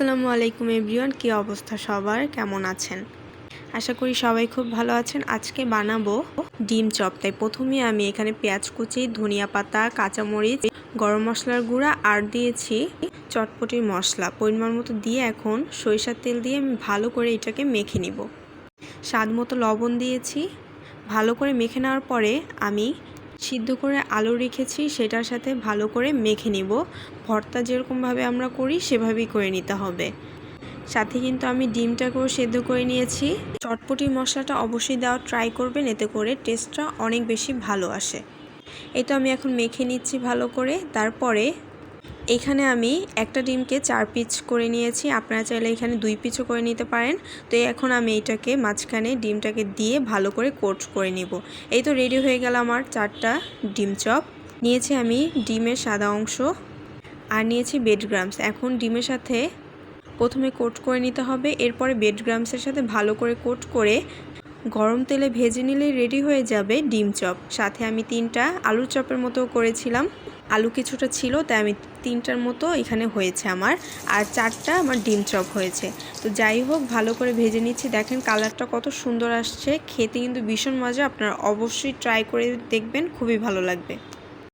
আসসালামু আলাইকুম এভরিওয়ান, কী অবস্থা সবার? কেমন আছেন? আশা করি সবাই খুব ভালো আছেন। আজকে বানাবো ডিম চপ। তাই প্রথমে আমি এখানে পেঁয়াজ কুচি, ধনিয়া পাতা, কাঁচামরিচ, গরম মশলার গুঁড়া আর দিয়েছি চটপটির মশলা। পরিমাণ মতো দিয়ে এখন সরিষার তেল দিয়ে আমি ভালো করে এটাকে মেখে নিব। স্বাদ মতো লবণ দিয়েছি। ভালো করে মেখে নেওয়ার পরে আমি সিদ্ধ করে আলু রেখেছি, সেটার সাথে ভালো করে মেখে নিব। ভর্তা যেরকমভাবে আমরা করি, সেভাবেই করে নিতে হবে। সাথে কিন্তু আমি ডিমটাকেও সেদ্ধ করে নিয়েছি। চটপটি মশলাটা অবশ্যই দেওয়া ট্রাই করবেন, এতে করে টেস্টটা অনেক বেশি ভালো আসে। এই তো আমি এখন মেখে নিচ্ছি ভালো করে। তারপরে এখানে আমি একটা ডিমকে চার পিচ করে নিয়েছি। আপনারা চাইলে এখানে দুই পিচও করে নিতে পারেন। তো এখন আমি এইটাকে মাঝখানে ডিমটাকে দিয়ে ভালো করে কোট করে নিব। এই তো রেডি হয়ে গেল আমার চারটা ডিম চপ। নিয়েছি আমি ডিমের সাদা অংশ আর নিয়েছি বেড গ্রামস এখন ডিমের সাথে প্রথমে কোট করে নিতে হবে। এরপরে বেড গ্রামসের সাথে ভালো করে কোট করে গরম তেলে ভেজে নিলে রেডি হয়ে যাবে ডিম চপ। সাথে আমি তিনটা আলুর চপের মতো করেছিলাম। আলু কিছুটা ছিল, তাই আমি তিনটার মতো এখানে হয়েছে আমার। আর চারটা আমার ডিম চপ হয়েছে। তো যাই হোক, ভালো করে ভেজে নিচ্ছি। দেখেন কালারটা কত সুন্দর আসছে। খেতে কিন্তু ভীষণ মজা। আপনারা অবশ্যই ট্রাই করে দেখবেন, খুবই ভালো লাগবে।